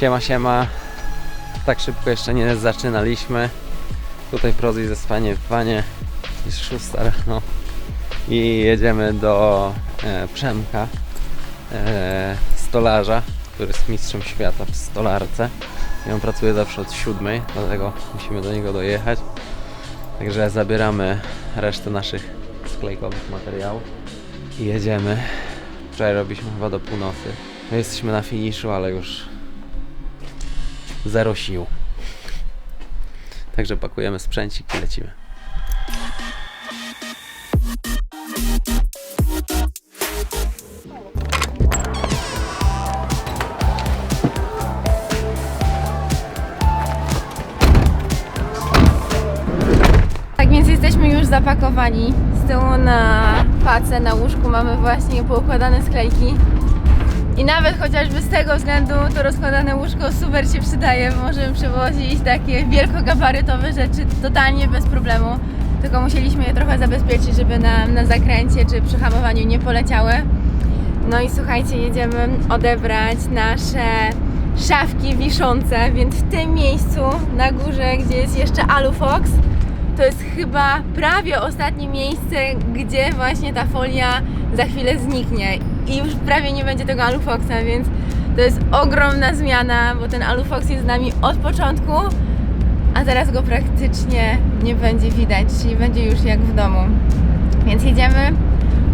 Siema, siema. Tak szybko jeszcze nie zaczynaliśmy. Tutaj Prozi ze spanie w wanie. Jest szósta rano. I jedziemy do e, Przemka, e, stolarza, który jest mistrzem świata w stolarce. I on pracuje zawsze od siódmej, dlatego musimy do niego dojechać. Także zabieramy resztę naszych sklejkowych materiałów i jedziemy. Wczoraj robiliśmy chyba do północy. My jesteśmy na finiszu, ale już zero sił. Także pakujemy sprzęcik i lecimy. Tak więc jesteśmy już zapakowani. Z tyłu na pace, na łóżku mamy właśnie poukładane sklejki. I nawet chociażby z tego względu to rozkładane łóżko super się przydaje, bo możemy przewozić takie wielkogabarytowe rzeczy totalnie bez problemu. Tylko musieliśmy je trochę zabezpieczyć, żeby nam na zakręcie czy przy hamowaniu nie poleciały. No i słuchajcie, jedziemy odebrać nasze szafki wiszące, więc w tym miejscu na górze, gdzie jest jeszcze Alufox, to jest chyba prawie ostatnie miejsce, gdzie właśnie ta folia za chwilę zniknie i już prawie nie będzie tego Alufoxa, więc to jest ogromna zmiana, bo ten Alufox jest z nami od początku, a teraz go praktycznie nie będzie widać, czyli będzie już jak w domu. Więc jedziemy,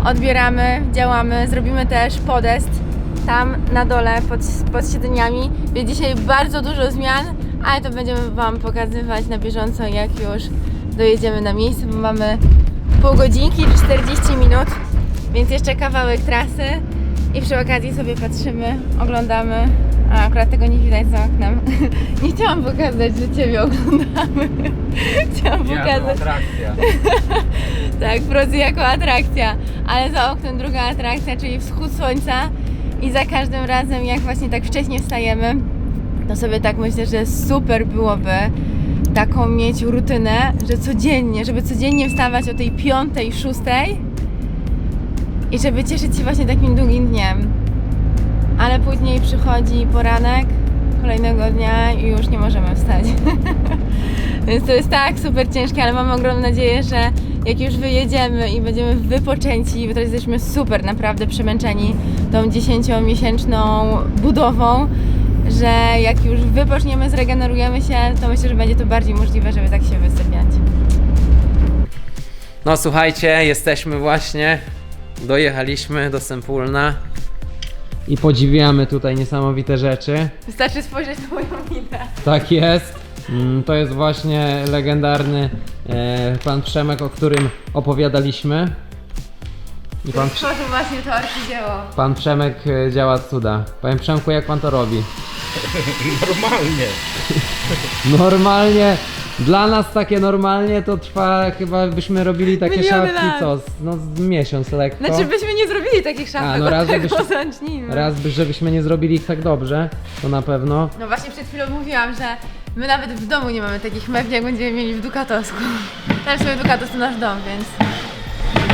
odbieramy, działamy, zrobimy też podest tam na dole pod, pod siedzeniami. Więc dzisiaj bardzo dużo zmian, ale to będziemy Wam pokazywać na bieżąco, jak już dojedziemy na miejsce, bo mamy pół godzinki czy 40 minut, więc jeszcze kawałek trasy i przy okazji sobie patrzymy, oglądamy. A akurat tego nie widać za oknem. nie chciałam pokazać, że Ciebie oglądamy. chciałam pokazać. atrakcja. Tak, Prozy jako atrakcja, ale za oknem druga atrakcja, czyli wschód słońca i za każdym razem jak właśnie tak wcześnie wstajemy, to sobie tak myślę, że super byłoby taką mieć rutynę, że codziennie, żeby codziennie wstawać o tej piątej, szóstej i żeby cieszyć się właśnie takim długim dniem. Ale później przychodzi poranek kolejnego dnia i już nie możemy wstać. Więc to jest tak super ciężkie, ale mamy ogromną nadzieję, że jak już wyjedziemy i będziemy wypoczęci, bo teraz jesteśmy super naprawdę przemęczeni tą 10-miesięczną budową, że jak już wypoczniemy, zregenerujemy się, to myślę, że będzie to bardziej możliwe, żeby tak się wysypiać. No słuchajcie, jesteśmy właśnie, dojechaliśmy do Sempulna i podziwiamy tutaj niesamowite rzeczy. Wystarczy spojrzeć na moją minę. Tak jest. Mm, To jest właśnie legendarny e, pan Przemek, o którym opowiadaliśmy. I pan, Prze- Stworzył właśnie to arcydzieło. pan Przemek e, działa cuda. Panie Przemku, jak pan to robi? Normalnie. Normalnie, dla nas takie normalnie to trwa, chyba byśmy robili takie Miliony szafki lat. co, z- no z miesiąc lekko. Znaczy byśmy nie zrobili takich szafek, A, no od raz, tego zacznijmy. Raz, by- żebyśmy nie zrobili ich tak dobrze, to na pewno. No właśnie przed chwilą mówiłam, że my nawet w domu nie mamy takich mebli, jak będziemy mieli w Dukatosku. Teraz sobie Dukatos to nasz dom, więc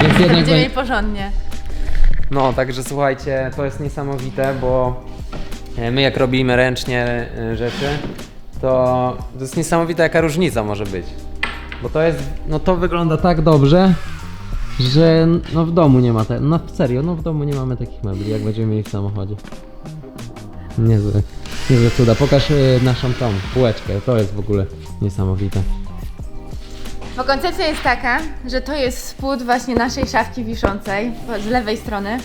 Więc jednak będziemy mieli porządnie. No, także słuchajcie, to jest niesamowite, bo e, my jak robimy ręcznie e, rzeczy, to to jest niesamowite jaka różnica może być. Bo to jest, no to wygląda tak dobrze, że no w domu nie ma te, no serio, no w domu nie mamy takich mebli, jak będziemy mieli w samochodzie. Niezłe, niezłe cuda. Pokaż e, naszą tą półeczkę, to jest w ogóle niesamowite. Bo koncepcja jest taka, że to jest spód właśnie naszej szafki wiszącej z lewej strony.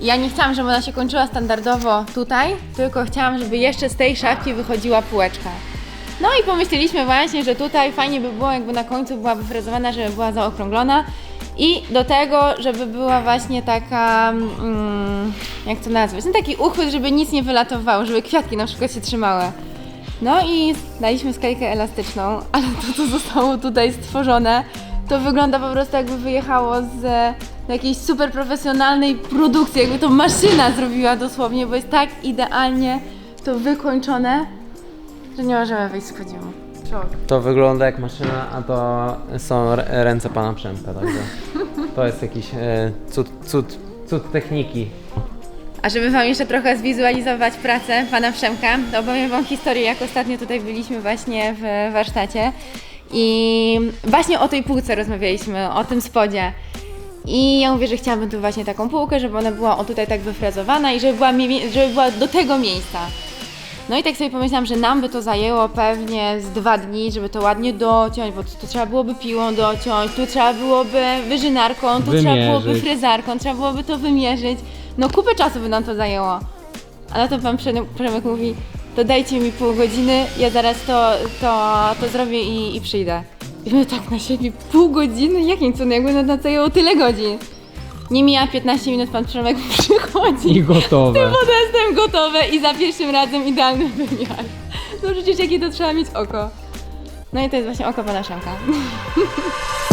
I ja nie chciałam, żeby ona się kończyła standardowo tutaj, tylko chciałam, żeby jeszcze z tej szafki wychodziła półeczka. No i pomyśleliśmy właśnie, że tutaj fajnie by było, jakby na końcu była wyfrezowana, żeby była zaokrąglona. I do tego, żeby była właśnie taka, mm, jak to nazwać, no taki uchwyt, żeby nic nie wylatowało, żeby kwiatki na przykład się trzymały. No i daliśmy sklejkę elastyczną, ale to, co zostało tutaj stworzone, to wygląda po prostu jakby wyjechało z jakiejś super profesjonalnej produkcji, jakby to maszyna zrobiła dosłownie, bo jest tak idealnie to wykończone, że nie możemy wyjść z podziwu. Szok. To wygląda jak maszyna, a to są r- ręce pana Przemka, także to jest jakiś e, cud, cud, cud techniki. A żeby Wam jeszcze trochę zwizualizować pracę Pana Przemka, to opowiem Wam historię, jak ostatnio tutaj byliśmy właśnie w warsztacie i właśnie o tej półce rozmawialiśmy, o tym spodzie. I ja mówię, że chciałabym tu właśnie taką półkę, żeby ona była o tutaj tak wyfrezowana i żeby była, żeby była do tego miejsca. No i tak sobie pomyślałam, że nam by to zajęło pewnie z dwa dni, żeby to ładnie dociąć, bo to, to trzeba byłoby piłą dociąć, tu trzeba byłoby wyżynarką, tu trzeba byłoby frezarką, trzeba byłoby to wymierzyć. No kupę czasu by nam to zajęło. A na to pan Przemek Przemek mówi, to dajcie mi pół godziny, ja zaraz to, to, to zrobię i, i przyjdę. I my tak na siebie, pół godziny? Jakim cudem, jakby nam to zajęło tyle godzin. Nie mija 15 minut, pan Przemek przychodzi. I gotowe. Podestem gotowe i za pierwszym razem idealny wymiar. No przecież jakie to trzeba mieć oko. No i to jest właśnie oko pana Szamka.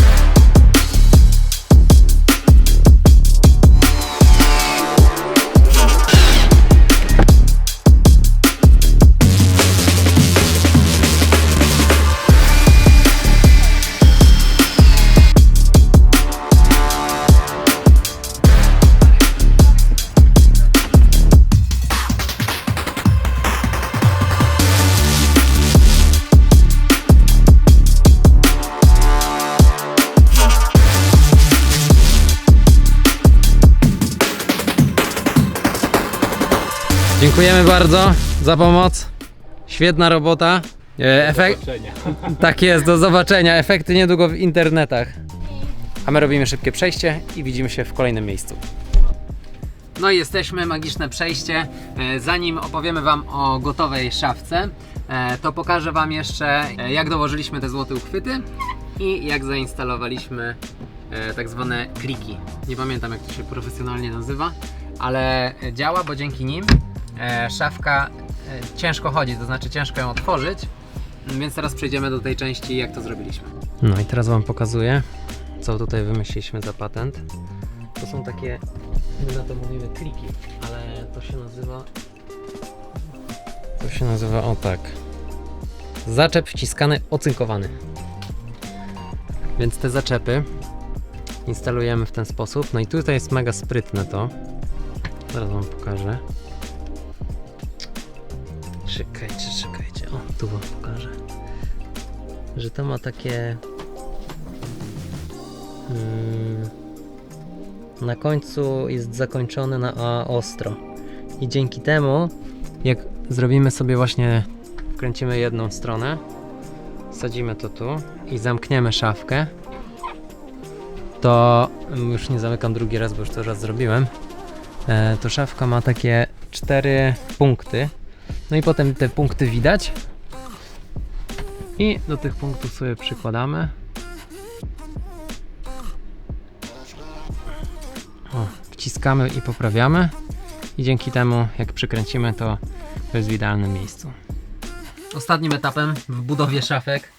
Dziękujemy bardzo za pomoc. Świetna robota. E, Efekt, Zobaczenia. tak jest, do zobaczenia. Efekty niedługo w internetach. A my robimy szybkie przejście i widzimy się w kolejnym miejscu. No i jesteśmy, magiczne przejście. E, Zanim opowiemy Wam o gotowej szafce, e, to pokażę Wam jeszcze, jak dołożyliśmy te złote uchwyty i jak zainstalowaliśmy tak zwane kliki. Nie pamiętam, jak to się profesjonalnie nazywa, ale działa, bo dzięki nim szafka e, ciężko chodzi, to znaczy ciężko ją otworzyć. Więc teraz przejdziemy do tej części, jak to zrobiliśmy. No i teraz Wam pokazuję, co tutaj wymyśliliśmy za patent. To są takie, my na to mówimy kliki, ale to się nazywa... To się nazywa o tak. Zaczep wciskany, ocynkowany. Więc te zaczepy instalujemy w ten sposób. No i tutaj jest mega sprytne to. Zaraz Wam pokażę. Tu Wam pokażę. Że to ma takie. Mm, na końcu jest zakończone na A ostro. I dzięki temu, jak zrobimy sobie właśnie, wkręcimy jedną stronę, sadzimy to tu i zamkniemy szafkę, to mm, już nie zamykam drugi raz, bo już to raz zrobiłem. E, to szafka ma takie cztery punkty. No i potem te punkty widać. I do tych punktów sobie przykładamy. O, wciskamy i poprawiamy. I dzięki temu, jak przykręcimy, to, jest w idealnym miejscu. Ostatnim etapem w budowie szafek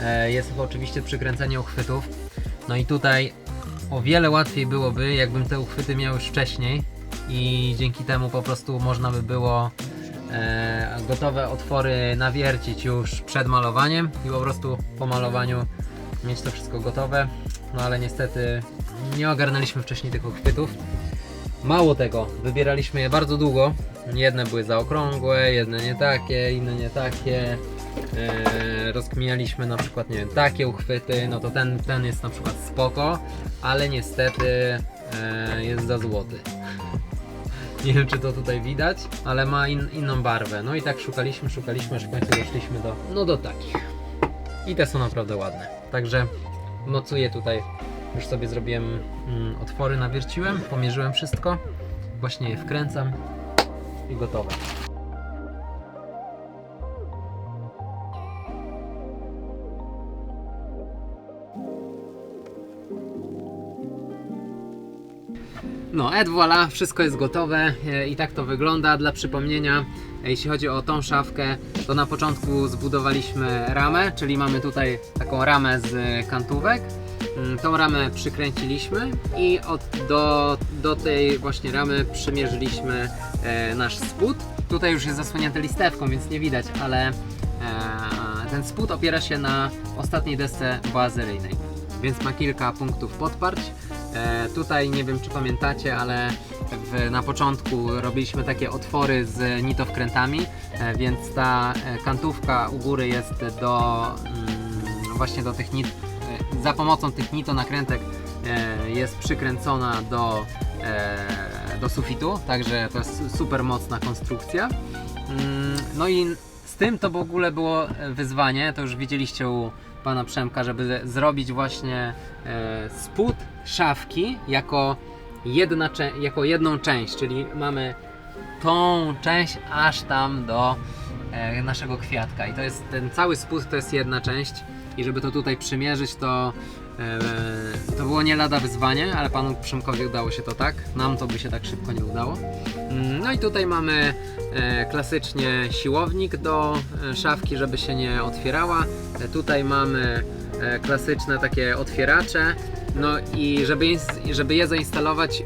e, jest oczywiście przykręcenie uchwytów. No i tutaj o wiele łatwiej byłoby, jakbym te uchwyty miał już wcześniej i dzięki temu po prostu można by było gotowe otwory nawiercić już przed malowaniem i po prostu po malowaniu mieć to wszystko gotowe. No ale niestety nie ogarnęliśmy wcześniej tych uchwytów. Mało tego, wybieraliśmy je bardzo długo. Jedne były zaokrągłe, jedne nie takie, inne nie takie. E, rozkminialiśmy na przykład, nie wiem, takie uchwyty, no to ten, ten jest na przykład spoko, ale niestety e, jest za złoty. Nie wiem, czy to tutaj widać, ale ma in, inną barwę. No i tak szukaliśmy, szukaliśmy, aż w końcu doszliśmy do, no do takich. I te są naprawdę ładne. Także mocuję tutaj, już sobie zrobiłem mm, otwory, nawierciłem, pomierzyłem wszystko. Właśnie je wkręcam i gotowe. No, et voilà, wszystko jest gotowe e, i tak to wygląda. Dla przypomnienia, e, jeśli chodzi o tą szafkę, to na początku zbudowaliśmy ramę, czyli mamy tutaj taką ramę z kantówek. Mm, Tą ramę przykręciliśmy i od, do, do tej właśnie ramy przymierzyliśmy e, nasz spód. Tutaj już jest zasłonięty listewką, więc nie widać, ale ten spód opiera się na ostatniej desce bazeryjnej, więc ma kilka punktów podparć. E, tutaj nie wiem czy pamiętacie, ale w, na początku robiliśmy takie otwory z nitowkrętami, e, więc ta e, kantówka u góry jest do mm, właśnie do tych nit, za pomocą tych nitonakrętek jest przykręcona do, do sufitu, także to jest super mocna konstrukcja. Mm, No i z tym to w ogóle było wyzwanie, to już widzieliście u pana Przemka, żeby zrobić właśnie e, spód szafki jako, jedna, jako jedną część, czyli mamy tą część aż tam do e, naszego kwiatka. I to jest ten cały spód to jest jedna część. I żeby to tutaj przymierzyć to to było nie lada wyzwanie, ale panu Przemkowi udało się to tak, nam to by się tak szybko nie udało. Mm, No i tutaj mamy e, klasycznie siłownik do e, szafki, żeby się nie otwierała. E, tutaj mamy e, klasyczne takie otwieracze. No i żeby, żeby je zainstalować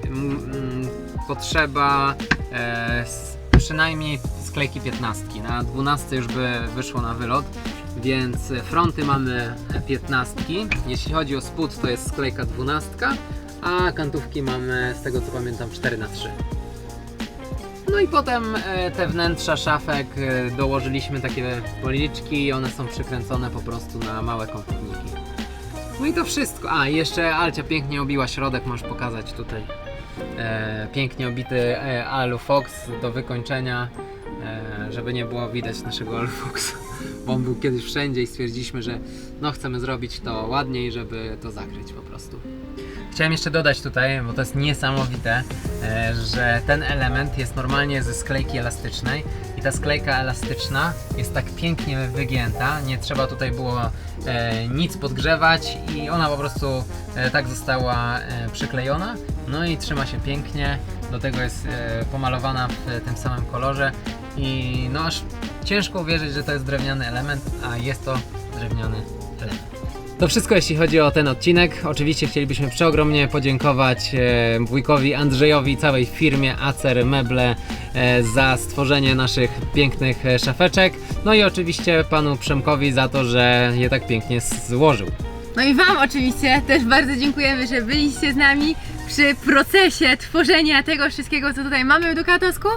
potrzeba e, przynajmniej sklejki 15. Na 12 już by wyszło na wylot. Więc fronty mamy 15. Jeśli chodzi o spód, to jest sklejka 12, a kantówki mamy z tego co pamiętam 4 na 3 no i potem e, te wnętrza szafek e, dołożyliśmy takie policzki i one są przykręcone po prostu na małe kompuerniki. No i to wszystko. A, jeszcze Alcia pięknie obiła środek, możesz pokazać tutaj. E, pięknie obity e, Alufox do wykończenia, e, żeby nie było widać naszego Alufoxa, bo on był kiedyś wszędzie i stwierdziliśmy, że no chcemy zrobić to ładniej, żeby to zakryć po prostu. Chciałem jeszcze dodać tutaj, bo to jest niesamowite, e, że ten element jest normalnie ze sklejki elastycznej i ta sklejka elastyczna jest tak pięknie wygięta, nie trzeba tutaj było e, nic podgrzewać i ona po prostu e, tak została przyklejona, no i trzyma się pięknie, do tego jest pomalowana w tym samym kolorze i no aż ciężko uwierzyć, że to jest drewniany element, a jest to drewniany element. To wszystko jeśli chodzi o ten odcinek. Oczywiście chcielibyśmy przeogromnie podziękować e, wujkowi Andrzejowi i całej firmie Acer Meble e, za stworzenie naszych pięknych e, szafeczek. No i oczywiście panu Przemkowi za to, że je tak pięknie złożył. No i Wam oczywiście też bardzo dziękujemy, że byliście z nami przy procesie tworzenia tego wszystkiego, co tutaj mamy w Dukatowsku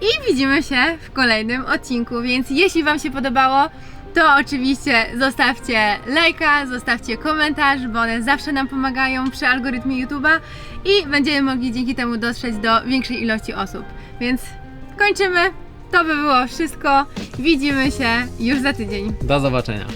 i widzimy się w kolejnym odcinku. Więc jeśli Wam się podobało, to oczywiście zostawcie lajka, zostawcie komentarz, bo one zawsze nam pomagają przy algorytmie YouTube'a i będziemy mogli dzięki temu dotrzeć do większej ilości osób. Więc kończymy. To by było wszystko. Widzimy się już za tydzień. Do zobaczenia.